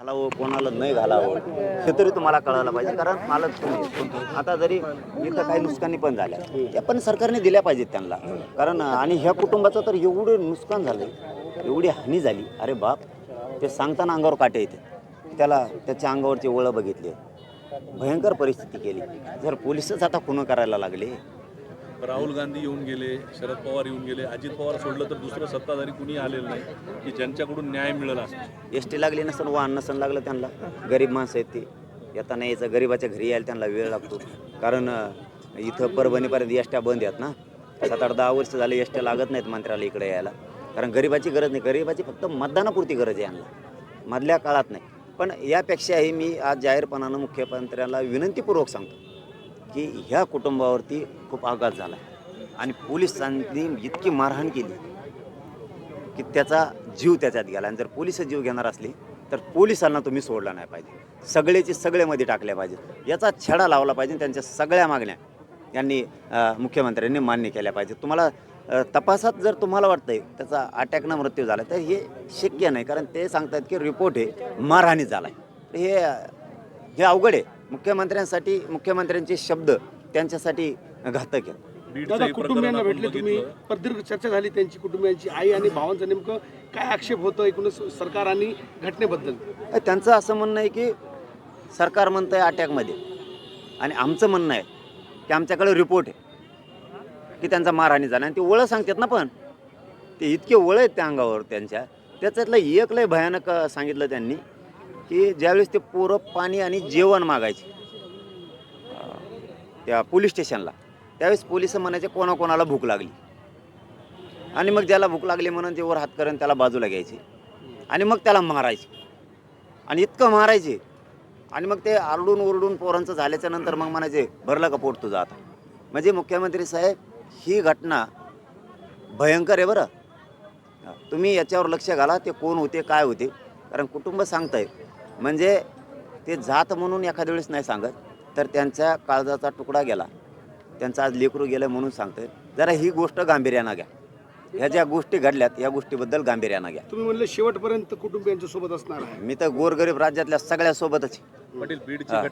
घालावं कोणाला नाही घालावं हे तरी तुम्हाला कळायला पाहिजे कारण मालक तुम्ही. आता जरी इथं काही नुकसानी पण झाल्या त्या पण सरकारने दिल्या पाहिजेत त्यांना. कारण आणि ह्या कुटुंबाचं तर एवढं नुकसान झालं एवढी हानी झाली. अरे बाप ते सांगताना अंगावर काटे येते. त्याला त्याच्या अंगावरची ओळं बघितली. भयंकर परिस्थिती केली. जर पोलिसच आता खुनं करायला लागले राहुल गांधी येऊन गेले शरद पवार येऊन गेले अजित पवार सोडलं तर दुसरं सत्ताधारी कुणी आलेलं नाही की ज्यांच्याकडून न्याय मिळाला. असं एस टी लागली नसन वाहन नसन लागलं त्यांना. गरीब माणसं आहेत ती. येताना यायचं गरीबाच्या घरी यायला त्यांना वेळ लागतो. कारण इथं परभणीपर्यंत एसट्या बंद आहेत ना. सात आठ दहा वर्ष झाले एसट्या लागत नाहीत मंत्र्याला इकडे यायला. कारण गरीबाची गरज नाही. गरीबाची फक्त मतदानापुरती गरज आहे यांना. मधल्या काळात नाही. पण यापेक्षाही मी आज जाहीरपणानं मुख्यमंत्र्याला विनंतीपूर्वक सांगतो. की ह्या कुटुंबावरती खूप आघात झाला आणि पोलिसांनी इतकी मारहाण केली की त्याचा जीव त्याच्यात गेला. आणि जर पोलीस जीव घेणार असली तर पोलिसांना तुम्ही सोडला नाही पाहिजे. सगळेचे सगळेमध्ये टाकले पाहिजेत. याचा छडा लावला पाहिजे त्यांच्या सगळ्या मागण्या यांनी मुख्यमंत्र्यांनी मान्य केल्या पाहिजेत. तुम्हाला तपासात जर तुम्हाला वाटतंय त्याचा अटॅकनं मृत्यू झाला तर हे शक्य नाही. कारण ते सांगतात की रिपोर्ट हे मारहाणी झाला आहे हे हे अवघड आहे. मुख्यमंत्र्यांसाठी मुख्यमंत्र्यांचे शब्द त्यांच्यासाठी घातक आहेत. दादा कुटुंबियांना भेटले तुम्ही. प्रदीर्घ चर्चा झाली त्यांची कुटुंबियांची आई आणि भावांचं नेमकं काय आक्षेप होतं एकूणच सरकार आणि घटनेबद्दल? त्यांचं असं म्हणणं आहे की सरकार म्हणतं आहे अटॅकमध्ये. आणि आमचं म्हणणं आहे की आमच्याकडे रिपोर्ट आहे की त्यांचा मारहाणी झाला आणि ते ओळख सांगतात ना पण ते इतके ओळ आहेत त्या अंगावर त्यांच्या. त्याच्यातलं एक लय भयानक सांगितलं त्यांनी की ज्यावेळेस ते पोरं पाणी आणि जेवण मागायचे त्या पोलीस स्टेशनला त्यावेळेस पोलीस म्हणायचे कोणाकोणाला भूक लागली. आणि मग ज्याला भूक लागली म्हणून ते वर हात करून त्याला बाजूला घ्यायचे आणि मग त्याला मारायचे. आणि इतकं मारायचे. आणि मग ते आरडून ओरडून पोरांचं झाल्याच्यानंतर मग म्हणायचे भरलं का पोट तुझं आता? म्हणजे मुख्यमंत्री साहेब ही घटना भयंकर आहे बरं. तुम्ही याच्यावर लक्ष घाला ते कोण होते काय होते. कारण कुटुंब सांगताय म्हणजे ते जात म्हणून एखाद्या वेळेस नाही सांगत तर त्यांच्या काळजाचा तुकडा गेला. त्यांचं आज लेकरू गेलं म्हणून सांगतोय. जरा ही गोष्ट गांभीर्यानं घ्या. ह्या ज्या गोष्टी घडल्यात या गोष्टीबद्दल गांभीर्यानं घ्या. तुम्ही म्हणले शेवटपर्यंत कुटुंबियांच्या सोबत असणार आहे. मी तर गोरगरीब राज्यातल्या सगळ्या सोबतच आहे. पाटील बीडची हा.